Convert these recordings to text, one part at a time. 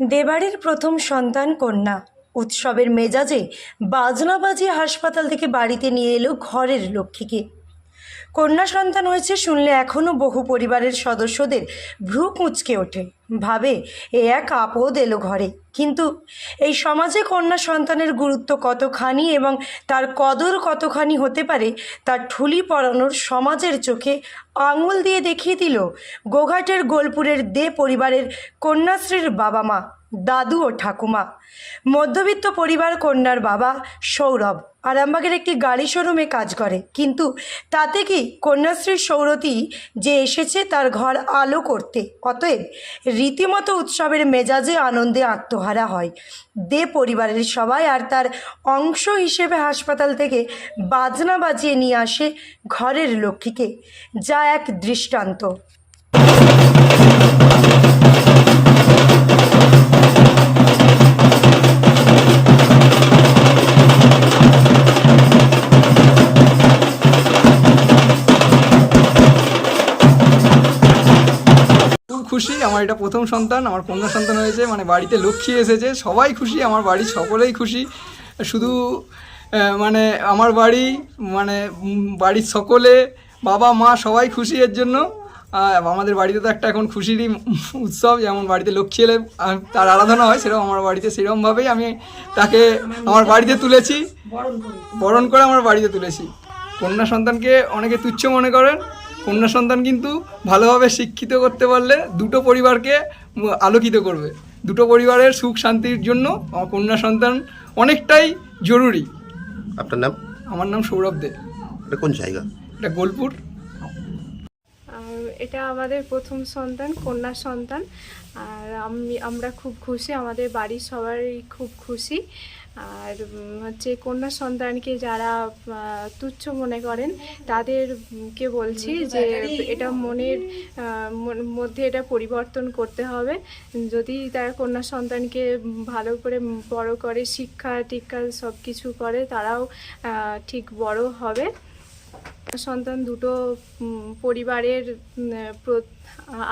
দেবাড়ির প্রথম সন্তান কন্যা। উৎসবের মেজাজে বাজনা বাজিয়ে হাসপাতাল থেকে বাড়িতে নিয়ে এলো ঘরের লক্ষ্মীকে। কন্যা সন্তান হয়েছে শুনলে এখনও বহু পরিবারের সদস্যদের ভ্রু কুঁচকে ওঠে। ভাবে, এ এক আপদ এলো ঘরে। কিন্তু এই সমাজে কন্যা সন্তানের গুরুত্ব কতখানি এবং তার কদর কতখানি হতে পারে, তার ঠুলি পড়ানোর সমাজের চোখে আঙুল দিয়ে দেখিয়ে দিল গোঘাটের গোলপুরের দে পরিবারের কন্যাশ্রীর বাবা মা, দাদু ও ঠাকুমা। মধ্যবিত্ত পরিবার কন্যার বাবা সৌরভ। আরামবাগের একটি গাড়ি শোরুমে কাজ করে। কিন্তু তাতে কি কন্যাশ্রীর সৌরতী যে এসেছে তার ঘর আলো করতে। অতএব রীতিমতো উৎসবের মেজাজে আনন্দে আত্মহারা হয়। দে পরিবারের সবাই আর তার অংশ হিসেবে হাসপাতাল থেকে বাজনা বাজিয়ে নিয়ে আসে ঘরের লক্ষ্মীকে। যা এক দৃষ্টান্ত। খুশি আমার এটা প্রথম সন্তান আমার কন্যা সন্তান হয়েছে মানে বাড়িতে লক্ষ্মী এসেছে সবাই খুশি আমার বাড়ির সকলেই খুশি। শুধু মানে আমার বাড়ি মানে বাড়ির সকলে বাবা মা সবাই খুশি এর জন্য। আমাদের বাড়িতে তো একটা এখন খুশিরই উৎসব যেমন বাড়িতে লক্ষ্মী এলে তার আরাধনা হয় সেরকম আমার বাড়িতে সেরকমভাবেই আমি তাকে আমার বাড়িতে তুলেছি। বরণ করে আমার বাড়িতে তুলেছি। কন্যা সন্তানকে অনেকে তুচ্ছ মনে করেন কন্যা সন্তান কিন্তু ভালোভাবে শিক্ষিত করতে পারলে দুটো পরিবারকে আলোকিত করবে। দুটো পরিবারের সুখ শান্তির জন্য আমার কন্যা সন্তান অনেকটাই জরুরি। আপনার নাম? আমার নাম সৌরভ দে। এটা কোন জায়গা? এটা গোলপুর আর এটা আমাদের প্রথম সন্তান কন্যা সন্তান। আর আমি আমরা খুব খুশি আমাদের বাড়ির সবাই খুব খুশি। আর হচ্ছে কন্যা সন্তানকে যারা তুচ্ছ মনে করেন তাদেরকে বলছি যে, এটা মনের মধ্যে এটা পরিবর্তন করতে হবে। যদি তারা কন্যা সন্তানকে ভালো করে বড় করে, শিক্ষা টিক্ষা সব কিছু করে, তারাও ঠিক বড় হবে। সন্তান দুটো পরিবারের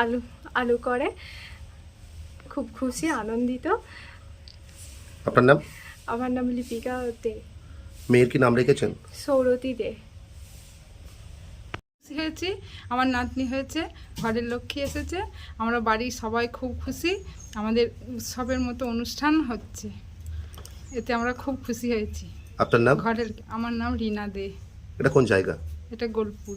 আলু আলু করে। খুব খুশি, আনন্দিত। আপনার নাম? আমার নাম লিপিকা দে। মেয়ের কি নাম রেখেছেন? সৌরতী দে। খুশি হয়েছি আমার নাতনি হয়েছে ঘরের লক্ষ্মী এসেছে আমরা বাড়ির সবাই খুব খুশি আমাদের উৎসবের মতো অনুষ্ঠান হচ্ছে। এতে আমরা খুব খুশি হয়েছি। আপনার নাম? ঘরের আমার নাম রিনা দে। এটা কোন জায়গা? এটা গোলপুর।